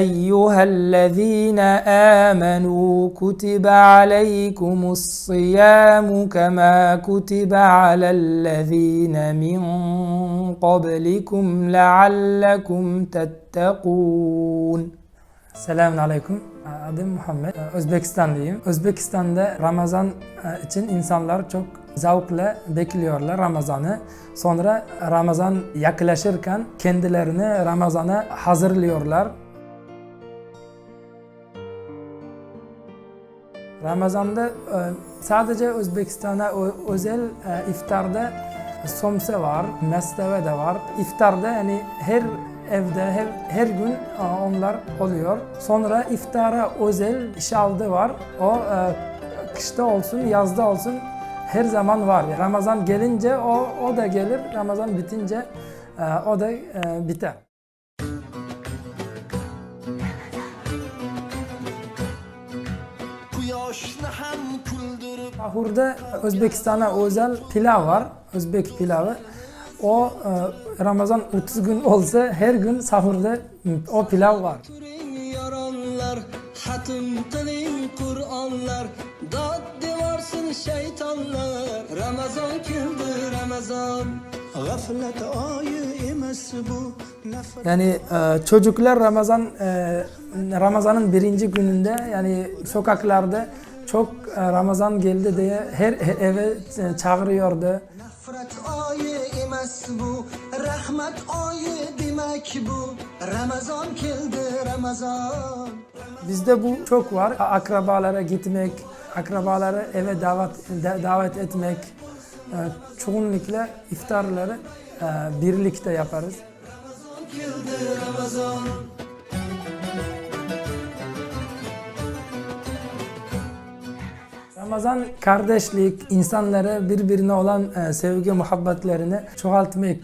أيها الذين آمنوا كتب عليكم الصيام كما كتب على الذين من قبلكم لعلكم تتقون Selamun Aleyküm. Adım Muhammed. Özbekistanlıyım. Özbekistan'da Ramazan e, için insanlar çok zavkla bekliyorlar Ramazan'ı. Sonra Ramazan yaklaşırken kendilerini Ramazan'a hazırlıyorlar. Ramazan'da e, sadece Özbekistan'a özel e, iftarda somse var, mesteve de var. İftarda yani her evde her, her gün e, onlar oluyor. Sonra iftara özel şaldı var. O kışta olsun, yazda olsun her zaman var. Ramazan gelince o, o da gelir, Ramazan bitince o da biter. Sahurda Özbekistan'a özel pilav var. Özbek pilavı. O e, Ramazan 30 gün olsa her gün sahurda o pilav var. hatm qiling qur'onlar dod devorsin shaytonlar ramazon keldi ramazon g'aflat oyi emas bu Yani e, çocuklar Ramazan e, Ramazan'ın birinci gününde yani sokaklarda çok e, Ramazan geldi diye her her eve e, çağırıyordu. nafrat oyi emas bu rahmat oyi demak bu ramazon keldi ramazon Bizde bu çok var. Akrabalara gitmek, akrabaları eve davet da- davet etmek. E, çoğunlukla iftarları e, birlikte yaparız. keldi ramazon Ramazan kardeşlik, insanlara birbirine olan e, sevgi, muhabbetlerini çoğaltmak